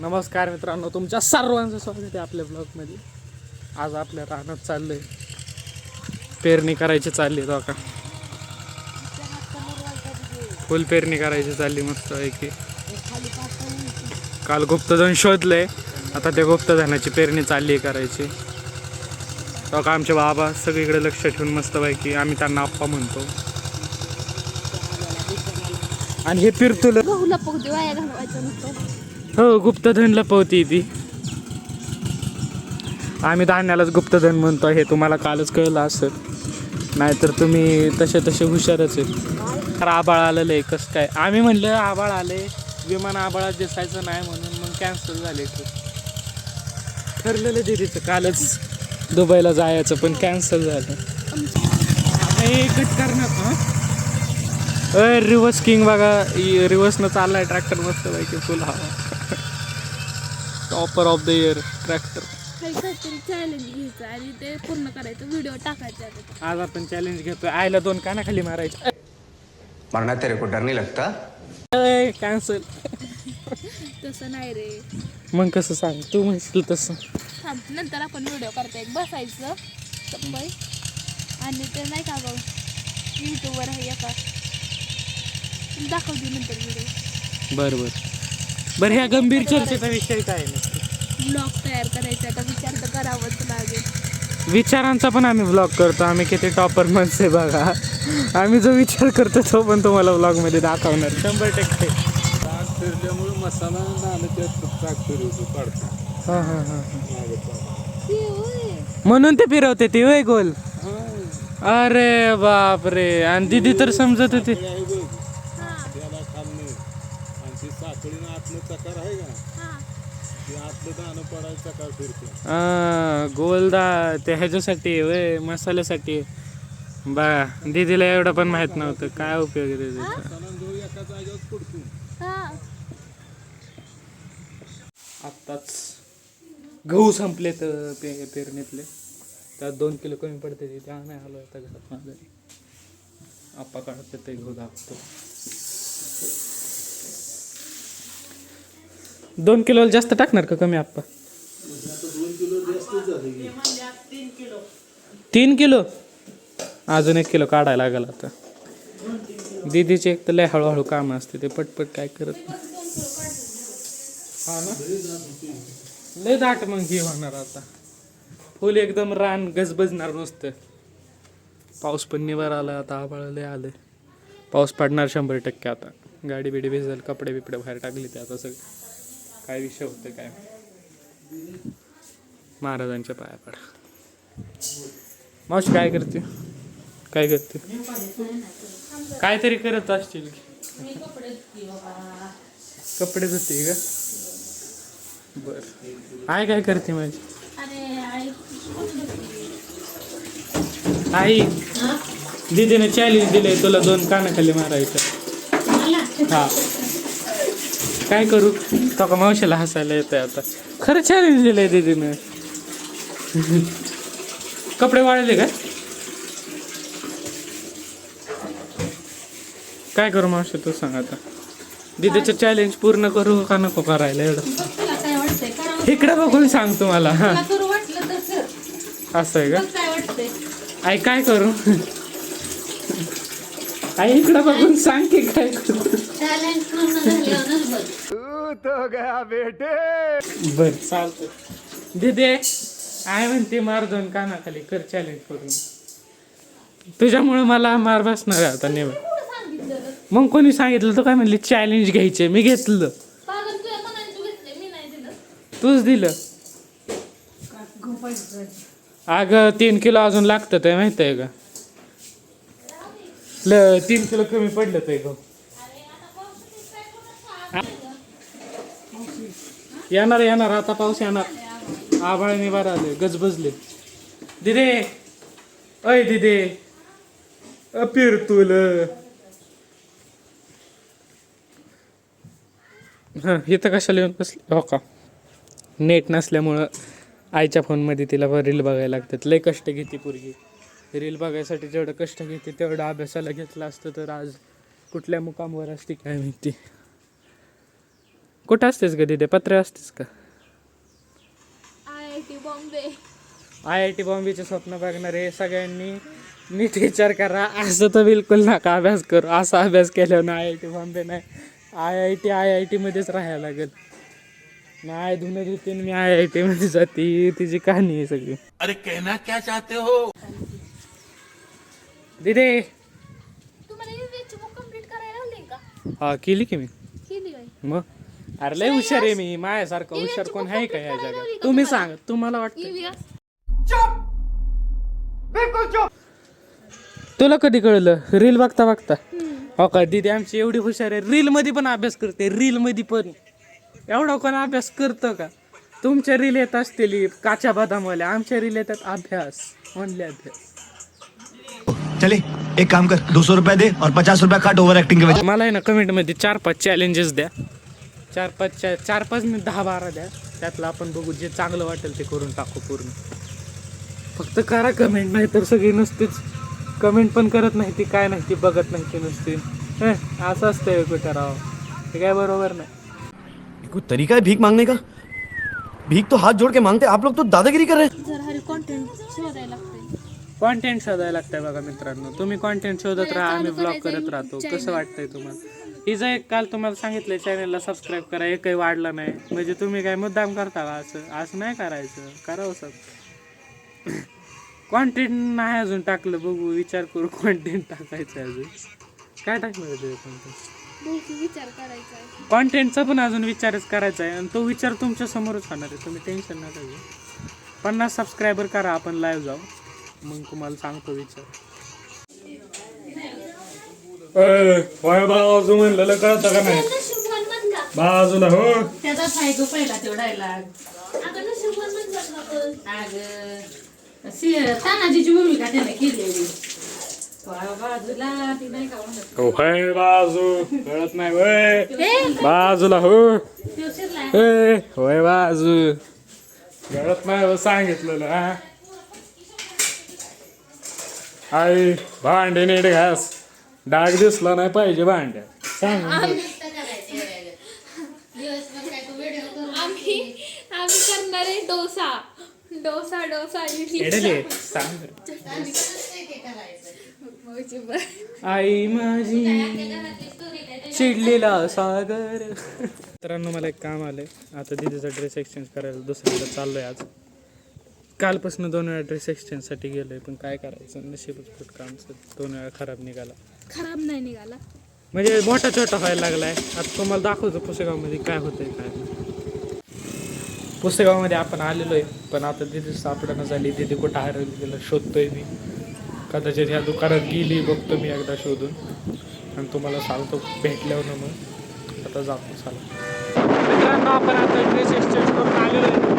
नमस्कार मित्रांनो तुमच्या सर्वांचं स्वागत आहे आपल्या ब्लॉगमध्ये आज आपल्या रानात आहे पेरणी करायची चालली तो का फुल पेरणी करायची चालली मस्त पैकी काल गुप्तधन आहे आता त्या गुप्तधनाची पेरणी चालली आहे करायची. तो का आमचे बाबा सगळीकडे लक्ष ठेवून मस्त पैकी आम्ही त्यांना आप्पा म्हणतो. आणि हे पिरतुल. हो गुप्तधन लपवती ती. आम्ही धान्यालाच गुप्तधन म्हणतो हे तुम्हाला कालच कळलं असेल. नाहीतर तुम्ही तसे तसे हुशारच आहे तर आबाळ आलेलं आहे कसं काय? आम्ही म्हणलं आबाळ आले विमान आबाळात दिसायचं नाही म्हणून मग कॅन्सल झाले ते. ठरलेलं दिदीचं कालच. दुबईला जायचं पण कॅन्सल झालं. हे कट करणार हां? रिवर्स किंग बघा रिवर्सनं चाललाय ट्रॅक्टर मस्त पैकी फुल हवा. Topper of the year tractor काही काहीतरी चॅलेंज घ्यायचं आणि ते पूर्ण करायचं व्हिडिओ टाकायचे आता. आज आपण चॅलेंज घेतोय. आयला दोन कानाखाली मारायचे. मरना तेरे को डर नहीं लगता? कॅन्सल तसं नाही रे. मग कसं सांग? तू म्हणशील तसं. थांब नंतर आपण व्हिडिओ करता. एक बसायचं आणि ते नाही का गं यूट्यूबवर आहे एका. दाखवते नंतर व्हिडिओ बरं बरं. बरं ह्या गंभीर चर्चेचा विषय काय नाही ब्लॉग तयार करायचा आता विचार तर करावाच लागेल. विचारांचा पण आम्ही ब्लॉग करतो. आम्ही किती टॉपर माणसं आहे बघा. आम्ही जो विचार करतो तो पण तुम्हाला ब्लॉगमध्ये दाखवणार. शंभर टक्के. ताक फिरल्यामुळे मसाला नाणं त्यात ताक फिरवतो काढतो हां हां हां हे. म्हणून ते फिरवते ती वय गोल? अरे बाप रे आणि दिदी तर समजत होती. गोलदा ते ह्याच्यासाठी वय मसाल्यासाठी बा दीदीला एवढं पण माहीत नव्हतं. काय उपयोग आहे त्याचा हा? आत्ताच गहू संपले तर पे पेरणीतले. त्यात दोन किलो कमी पडते ते. त्या नाही आलो आता घरात माझं आप्पा काढते ते गहू दाखवतो दोन किलो जास्त टाकणार का कमी आप्पा? तीन किलो? अजून एक किलो काढायला लागेल आता. दीदीचे एक तर लय हळूहळू काम असते ते पटपट काय करत नाही. हा ना? लय दाट मग हे होणार आता. फुल एकदम रान गजबजणार नुसतं. पाऊस पण निवार आला आता आभाळ लय आलंय. पाऊस पडणार शंभर टक्के आता. गाडी बिडी भिजल कपडे बिपडे बाहेर टाकले ते आता सगळे. काय विषय होतं काय महाराजांच्या पाया पडा. मावशी काय करते? काय करते? काहीतरी करत असतील की. कपडे धुते का? बर. आई काय करते माझी? आई दीदीने चॅलेंज दिले तुला दोन कानाखाली मारायचं. हा. काय करू? तो का मावशीला हसायला येतंय आता. खरं चॅलेंज दिलंय दीदीनं. कपडे वाळले का? काय करू मावशी तू सांग आता. दीदीचं चॅलेंज पूर्ण करू का नको करायला एवढं? इकडे बघून सांग तुम्हाला. हा असं आहे का? आई काय करू? आई इकडं बघून सांग की काय करू? पूर्ण झाल्यावरच बघ बर चालतं दिदे आय म्हणते मार दोन कानाखाली कर चॅलेंज करून. तुझ्यामुळे मला मार बसणार आहे आता नेहमी मग कोणी सांगितलं तू काय म्हणली चॅलेंज घ्यायचे मी घेतलं. पागल तुझ्या मनाने तू घेतले मी नाही दिलं. तूच दिलं. अगं तीन किलो अजून लागतं ते माहीत आहे का? ल तीन किलो कमी पडलं ते गं. येणार येणार. आता पाऊस येणार. आभाळ निभार आले गजबजले. दिदे! अय दिदे! अपिर तुल. हां इथं कशाला येऊन बसले? हो का? नेट नसल्यामुळं आईच्या फोनमध्ये तिला रील बघायला लागतात. लय कष्ट घेते पोरगी. रील बघायसाठी जेवढं कष्ट घेते तेवढं अभ्यासाला घेतलं असतं तर आज कुठल्या मुकामवर असते काय माहिती? कुठं असतेस का तिथे पत्रे असतेस का? I I T Bombay. I I T बॉम्बेचे स्वप्न बघणारे सगळ्यांनी. नीट विचार करा. असं तर बिलकुल नका अभ्यास करू. असा अभ्यास केल्यावर आय आय टी बॉम्बे नाही. I I T I I टीमध्येच राहायला लागेल. नाही धुणं धुते मी आय आय टीमध्ये जाते. ही तिची कहाणी आहे सगळी. अरे कहना क्या चाहते हो? दिदे! तुम्हाला बुक कंप्लीट करायला लावली का? हा केली की मी. केली मग? अरे लय हुशार आहे मी. माझ्यासारखं हुशार कोण आहे का या जगात? तुम्ही सांग तुम्हाला वाटतं तुला कधी कळलं? रील बघता बघता. हो का? दीदी आमची एवढी हुशार आहे. रील मध्ये पण अभ्यास करते. रील मध्ये पण. एवढा कोण अभ्यास करतं का? तुमच्या रील येत असतील काच्या बदामवाल्या. आमच्या रील येतात अभ्यास. ओनली अभ्यास. चले एक काम कर. दो सौ रुपया दे और पचास रुपया काट ओवर एक्टिंग के वजह मला आहे ना कमेंटमध्ये चार पाच चॅलेंजेस द्या. चार पाच चा- चार पाच नाही दहा बारा द्या. त्यातलं आपण बघू जे चांगलं वाटेल ते करून टाकू पूर्ण. फक्त करा कमेंट नाही तर सगळी नुसतीच कमेंट पण करत नाही ती काय नाही ती बघत नाही ती नुसती. हं, असं असतंय कुठं राव हे काय बरोबर नाही. कोई तरीका है भीख मांगने का? भीख तो हाथ जोड़ के मांगते आप लोग तो दादागिरी कर रहे हैं. जर हरी कॉन्टेंट शोधायला कॉन्टेंट शोधायला लागतंय बघा मित्रांनो. तुम्ही कॉन्टेंट शोधत राहा आम्ही ब्लॉग करत राहतो. कसं वाटतंय तुम्हाला? हिचं एक काल तुम्हाला सांगितलंय चॅनलला सबस्क्राईब करा एकही वाढलं नाही. म्हणजे तुम्ही काय मुद्दाम करता का असं? असं नाही करायचं. करावं सब कॉन्टेंट नाही अजून टाकलं. बघू विचार करू कॉन्टेंट टाकायचं अजून. काय टाकणार ते कॉन्टेंट कॉन्टेंटचा पण अजून विचारच करायचा आहे. आणि तो विचार तुमच्या समोरच होणार आहे. तुम्ही टेन्शन नका घेऊ. पन्नास सबस्क्रायबर करा आपण लाईव्ह जाऊ. मग तुम्हाला सांगतो विचार. बाजू म्हणलेलं कळतं का नाही? बाजूला हो. त्याचा फायदो पहिला तो डायलॉग अग तानाजीची भूमिका त्याने केलेली? वा- बाजूला ती नाही का म्हणत होय बाजू कळत नाही होय. बाजूला हो होय बाजू. कळत नाही हो सांगितलेलं हा. आई भांडे नीट घास. डाग दिसला नाही पाहिजे भांड्या. सांग. आम्ही आम्ही करणार आहे डोसा. डोसा डोसा इडली. एडले सांग. मौजी बरं. आई माझी चिडलेला सागर. मित्रांनो मला एक काम आलंय. आता दिदीचा ड्रेस एक्सचेंज करायला दुसऱ्यांदा चाललोय आज. कालपासून दोन वेळा ड्रेस एक्सचेंजसाठी गेलोय पण काय करायचं? नशीबच फुटका आमचं दोन वेळा खराब निघाला. खराब नाही निघाला. म्हणजे मोठा छोटा व्हायला लागलाय. आता तुम्हाला दाखवतो पुसेगावमध्ये काय होतंय काय नाही. पुसेगावमध्ये आपण आलेलो आहे पण आता तिथे सापडणं झाली. तिथे कुठं हरवली गेलं शोधतोय मी. कदाचित ह्या दुकानात गेली बघतो मी एकदा शोधून. आणि तुम्हाला सांगतो भेटल्यावर मग. आता जातो चला. मित्रांनो आपण आता ड्रेस एक्सचेंज करून आलेलो आहे.